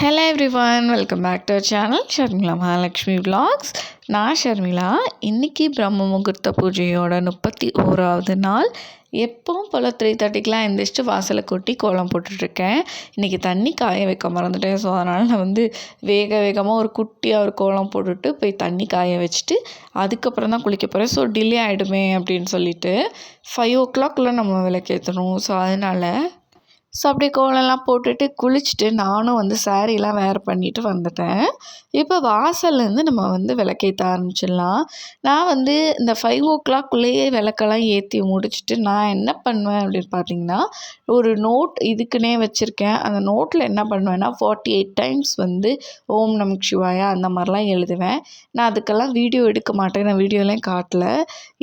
Hello everyone welcome back to channel Sharmila Mahalakshmi vlogs. நான் ஷர்மிளா இன்றைக்கி பிரம்ம முகூர்த்த பூஜையோட முப்பத்தி ஓராவது நாள். எப்பவும் போல் த்ரீ தேர்ட்டிக்கெலாம் எந்திரிச்சிட்டு வாசலை கொட்டி கோலம் போட்டுட்ருக்கேன். இன்றைக்கி தண்ணி காய வைக்க மறந்துட்டேன். ஸோ அதனால் நான் வந்து வேக வேகமாக ஒரு குட்டியாக ஒரு கோலம் போட்டுட்டு போய் தண்ணி காய வச்சுட்டு அதுக்கப்புறம் தான் குளிக்க போகிறேன் ஸோ டிலே ஆகிடுமே அப்படின்னு சொல்லிட்டு ஃபைவ் ஓ கிளாக்குள்ளே நம்ம விளக்கேற்றணும் ஸோ அதனால் ஸோ அப்படியே கோலம்லாம் போட்டுட்டு குளிச்சுட்டு நானும் வந்து சாரீலாம் வேர் பண்ணிவிட்டு வந்துட்டேன். இப்போ வாசல்லேருந்து நம்ம வந்து விளக்கேற்ற ஆரம்பிச்சிடலாம். நான் வந்து இந்த ஃபைவ் ஓ கிளாக்குள்ளேயே விளக்கெல்லாம் ஏற்றி முடிச்சுட்டு நான் என்ன பண்ணுவேன் அப்படின்னு பார்த்தீங்கன்னா ஒரு நோட் இதுக்குன்னே வச்சுருக்கேன். அந்த நோட்டில் என்ன பண்ணுவேன்னா ஃபார்ட்டி எயிட் டைம்ஸ் வந்து ஓம் நமக் சிவாயா அந்த மாதிரிலாம் எழுதுவேன். நான் அதுக்கெல்லாம் வீடியோ எடுக்க மாட்டேன். நான் வீடியோலாம் காட்டல.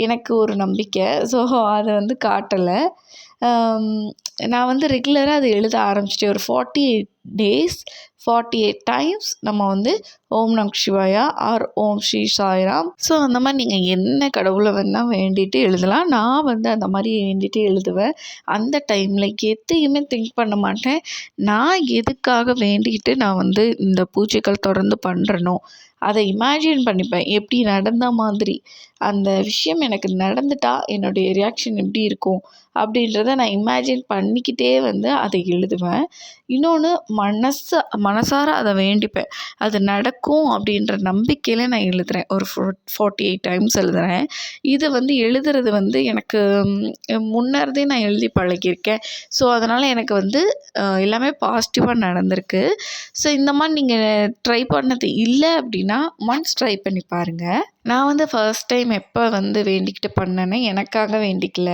எனக்கு ஒரு நம்பிக்கை. ஸோ அதை வந்து காட்டலை. நான் வந்து ரெகுலராக அதை எழுத ஆரம்பிச்சிட்டேன். ஒரு forty eight days forty eight times நம்ம வந்து ஓம் நம் சிவாயா or Om Sri Sairam. So அந்த மாதிரி நீங்கள் என்ன கடவுளை வேணால் வேண்டிட்டு எழுதலாம். நான் வந்து அந்த மாதிரி வேண்டிட்டு எழுதுவேன். அந்த டைமில் எதையுமே திங்க் பண்ண மாட்டேன். நான் எதுக்காக வேண்டிக்கிட்டு நான் வந்து இந்த பூஜைகள் தொடர்ந்து பண்ணுறனோ அதை இமேஜின் பண்ணிப்பேன். எப்படி நடந்த மாதிரி. அந்த விஷயம் எனக்கு நடந்துட்டா என்னுடைய ரியாக்ஷன் எப்படி இருக்கும் அப்படின்றத நான் இமேஜின் பண்ணிக்கிட்டே வந்து அதை எழுதுவேன். இன்னொன்று மனசு மனசார அதை வேண்டிப்பேன். அது நடக்கும் அப்படின்ற நம்பிக்கையில் நான் எழுதுகிறேன் ஒரு ஃபோ ஃபார்ட்டி எயிட் டைம்ஸ் எழுதுகிறேன் இது வந்து எழுதுறது வந்து எனக்கு முன்னருந்தே நான் எழுதி பழகியிருக்கேன். ஸோ அதனால் எனக்கு வந்து எல்லாமே பாசிட்டிவாக நடந்திருக்கு. ஸோ இந்த மாதிரி நீங்கள் ட்ரை பண்ணது இல்லை அப்படின்னா ஒன்ஸ் ட்ரை பண்ணி பாருங்கள் நான் வந்து ஃபர்ஸ்ட் டைம் எப்போ வந்து வேண்டிக்கிட்டு பண்ணேன்னா எனக்காக வேண்டிக்கல.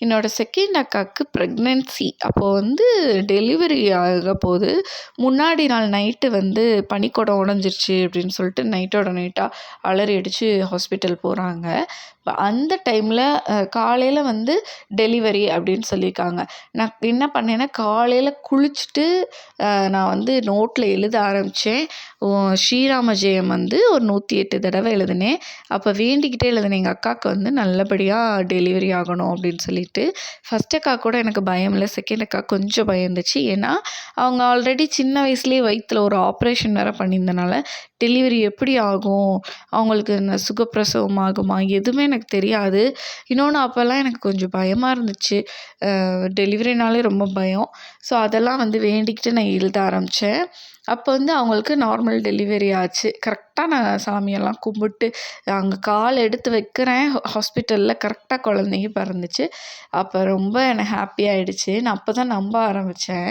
என்னோடய செகண்ட் அக்காவுக்கு ப்ரெக்னென்சி அப்போது வந்து டெலிவரி ஆக போது முன்னாடி நாள் நைட்டு வந்து பனிக்குடம் உடஞ்சிருச்சு அப்படின்னு சொல்லிட்டு நைட்டோட நைட்டாக அலறி அடித்து ஹாஸ்பிட்டல் போகிறாங்க அந்த டைமில் காலையில் வந்து டெலிவரி அப்படின்னு சொல்லியிருக்காங்க. நான் என்ன பண்ணேன்னா காலையில் குளிச்சுட்டு நான் வந்து நோட்டில் எழுத ஆரம்பித்தேன் ஸ்ரீராம ஜெயம் வந்து ஒரு நூற்றி எட்டு தடவை எழுதினேன். அப்போ வேண்டிக்கிட்டே எழுதினேன். எங்கள் அக்காவுக்கு வந்து நல்லபடியாக டெலிவரி ஆகணும் அப்படின்னு சொல்லிட்டு. ஃபஸ்ட் அக்கா கூட எனக்கு பயம் இல்லை. செகண்ட் அக்கா கொஞ்சம் பயந்துச்சு ஏன்னா அவங்க ஆல்ரெடி சின்ன வயசுலேயே வயிற்றில் ஒரு ஆப்ரேஷன் வேறு பண்ணியிருந்தனால டெலிவரி எப்படி ஆகும்? அவங்களுக்கு இந்த சுகப்பிரசவம் ஆகுமா? எதுவுமே எனக்கு தெரியாது. இன்னொன்று அப்போல்லாம் எனக்கு கொஞ்சம் பயமாக இருந்துச்சு. டெலிவரினாலே ரொம்ப பயம். ஸோ அதெல்லாம் வந்து வேண்டிக்கிட்டு நான் எழுத ஆரம்பித்தேன் அப்போ வந்து அவங்களுக்கு நார்மல் டெலிவரி ஆச்சு. கரெக்டாக நான் சாமியெல்லாம் கும்பிட்டு அங்கே கால் எடுத்து வைக்கிறேன். ஹாஸ்பிட்டலில் கரெக்டாக குழந்தைங்க பிறந்துச்சு. அப்போ ரொம்ப எனக்கு ஹாப்பி ஆகிடுச்சு நான் அப்போ தான் நம்ப ஆரம்பித்தேன்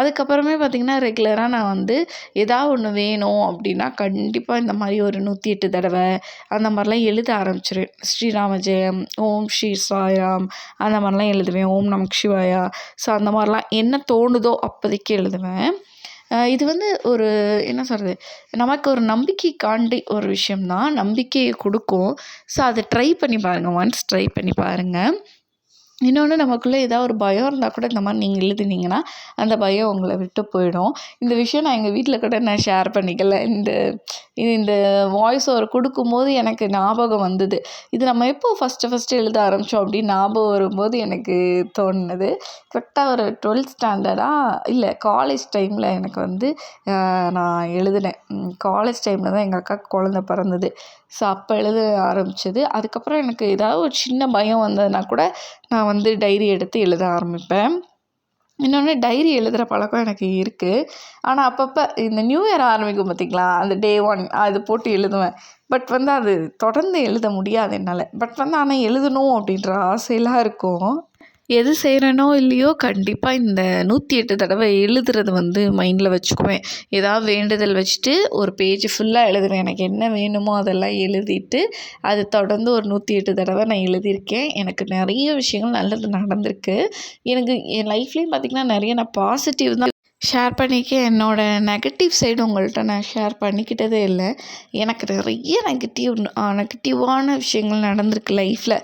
அதுக்கப்புறமே பார்த்திங்கன்னா ரெகுலராக நான் வந்து ஏதாவது ஒன்று வேணும் அப்படின்னா கண்டிப்பாக இந்த மாதிரி ஒரு நூற்றி எட்டு தடவை அந்த மாதிரிலாம் எழுத ஆரம்பிச்சிருவேன். ஸ்ரீராம ஜெயம் ஓம் ஸ்ரீ சாய்ராம் அந்த மாதிரிலாம் எழுதுவேன். ஓம் நமக் சிவாயா. ஸோ அந்த மாதிரிலாம் என்ன தோணுதோ அப்போதைக்கு எழுதுவேன். இது வந்து ஒரு என்ன சொல்கிறது நமக்கு ஒரு நம்பிக்கைக்காண்டி ஒரு விஷயம் தான் நம்பிக்கையை கொடுக்கும். ஸோ அதை ட்ரை பண்ணி பாருங்கள் ஒன்ஸ் ட்ரை பண்ணி பாருங்கள் இன்னொன்று நமக்குள்ளே ஏதாவது ஒரு பயம் இருந்தால் கூட இந்த மாதிரி நீங்கள் எழுதுனீங்கன்னா அந்த பயம் உங்களை விட்டு போயிடும். இந்த விஷயம் நான் எங்கள் வீட்டில் கூட நான் ஷேர் பண்ணிக்கல. இந்த இந்த வாய்ஸ் ஓவர் கொடுக்கும்போது எனக்கு ஞாபகம் வந்தது. இது நம்ம எப்போ ஃபஸ்ட்டு ஃபஸ்ட்டு எழுத ஆரம்பித்தோம் அப்படின்னு ஞாபகம் வரும்போது எனக்கு தோணுனது. கரெக்டாக ஒரு டுவெல்த் ஸ்டாண்டர்டாக இல்லை காலேஜ் டைமில் எனக்கு வந்து நான் எழுதினேன். காலேஜ் டைமில் தான் எங்கள் அக்காவுக்கு குழந்த பிறந்தது. ஸோ அப்போ எழுத ஆரம்பித்தது அதுக்கப்புறம் எனக்கு ஏதாவது ஒரு சின்ன பயம் வந்ததுன்னா கூட நான் வந்து டைரி எடுத்து எழுத ஆரம்பிப்பேன். இன்னொன்று டைரி எழுதுகிற பழக்கம் எனக்கு இருக்குது ஆனால் அப்பப்போ இந்த நியூ இயர் ஆரம்பிக்கும் பார்த்திங்களா அந்த டே ஒன் அது போட்டு எழுதுவேன். பட் வந்து அது தொடர்ந்து எழுத முடியாது என்னால். பட் வந்து ஆனால் எழுதணும் அப்படின்ற ஆசையெல்லாம் இருக்கும். எது செய்கிறேனோ இல்லையோ கண்டிப்பாக இந்த நூற்றி எட்டு தடவை எழுதுறது வந்து மைண்டில் வச்சுக்குவேன். ஏதாவது வேண்டுதல் வச்சுட்டு ஒரு பேஜ் ஃபுல்லாக எழுதுவேன். எனக்கு என்ன வேணுமோ அதெல்லாம் எழுதிட்டு அது தொடர்ந்து ஒரு நூற்றி எட்டு தடவை நான் எழுதியிருக்கேன். எனக்கு நிறைய விஷயங்கள் நல்லது நடந்திருக்கு. எனக்கு என் லைஃப்லேயும் பார்த்திங்கன்னா நிறைய நான் பாசிட்டிவ் தான் ஷேர் பண்ணிக்க. என்னோடய நெகட்டிவ் சைடு உங்கள்கிட்ட நான் ஷேர் பண்ணிக்கிட்டதே இல்லை. எனக்கு நிறைய நெகட்டிவ் நெகட்டிவான விஷயங்கள் நடந்திருக்கு லைஃப்பில்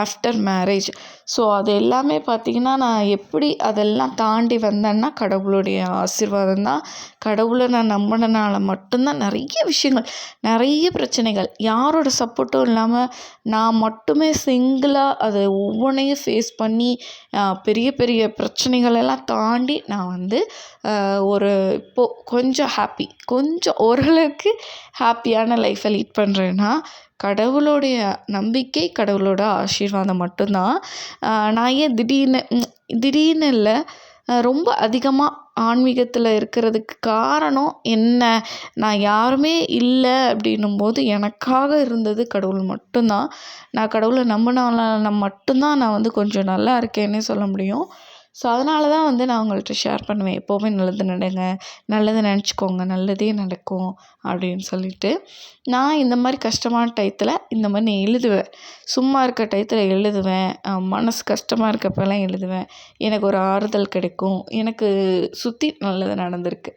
ஆஃப்டர் மேரேஜ் ஸோ அது எல்லாமே பார்த்திங்கன்னா நான் எப்படி அதெல்லாம் தாண்டி வந்தேன்னா கடவுளுடைய ஆசீர்வாதம் தான். கடவுளை நான் நம்பினனால மட்டும்தான் நிறைய விஷயங்கள் நிறைய பிரச்சனைகள். யாரோட சப்போர்ட்டும் இல்லாமல் நான் மட்டுமே சிங்கிளாக அதை ஒவ்வொன்றையும் ஃபேஸ் பண்ணி பெரிய பெரிய பிரச்சனைகளெல்லாம் தாண்டி நான் வந்து ஒரு இப்போது கொஞ்சம் ஹாப்பி கொஞ்சம் ஓரளவுக்கு ஹாப்பியான லைஃப்பை லீட் பண்ணுறேன்னா கடவுளுடைய நம்பிக்கை கடவுளோட ஆசீர்வாதம் மட்டும்தான். நான் ஏன் திடீர்னு திடீர்னு இல்லை ரொம்ப அதிகமாக ஆன்மீகத்தில் இருக்கிறதுக்கு காரணம் என்ன? நான் யாருமே இல்லை அப்படின்னும்போது எனக்காக இருந்தது கடவுள் மட்டும்தான். நான் கடவுளை நம்பினால மட்டும்தான் நான் வந்து கொஞ்சம் நல்லா இருக்கேன்னே சொல்ல முடியும். ஸோ அதனால தான் வந்து நான் உங்கள்கிட்ட ஷேர் பண்ணுவேன். எப்போவுமே நல்லது நடங்க. நல்லது நினச்சிக்கோங்க. நல்லதே நடக்கும் அப்படின்னு சொல்லிட்டு. நான் இந்த மாதிரி கஷ்டமான டயத்தில் இந்த மாதிரி நான் எழுதுவேன். சும்மா இருக்க டயத்தில் எழுதுவேன். மனசு கஷ்டமாக இருக்கப்பெல்லாம் எழுதுவேன். எனக்கு ஒரு ஆறுதல் கிடைக்கும். எனக்கு சுற்றி நல்லது நடந்திருக்கு.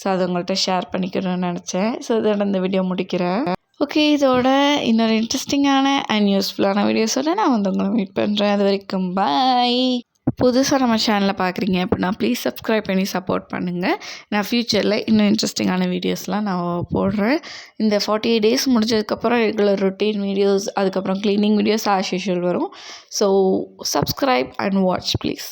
ஸோ அதை உங்கள்கிட்ட ஷேர் பண்ணிக்கணும்னு நினச்சேன். ஸோ இதோட இந்த வீடியோ முடிக்கிறேன். ஓகே இதோட இன்னொரு இன்ட்ரெஸ்டிங்கான அண்ட் யூஸ்ஃபுல்லான வீடியோஸோட நான் வந்து உங்களை மீட் பண்ணுறேன் அது வரைக்கும் பாய் புதுசாக நம்ம சேனலை பார்க்குறீங்க அப்படின்னா ப்ளீஸ் சப்ஸ்கிரைப் பண்ணி சப்போர்ட் பண்ணுங்கள் நான் ஃப்யூச்சரில் இன்னும் இன்ட்ரெஸ்டிங்கான வீடியோஸ்லாம் நான் போடுறேன். இந்த ஃபார்ட்டி எயிட் டேஸ் முடிஞ்சதுக்கப்புறம் ரெகுலர் ரொட்டீன் வீடியோஸ் அதுக்கப்புறம் க்ளீனிங் வீடியோஸ் ஆஸ் யூஷுவல் வரும். So subscribe and watch please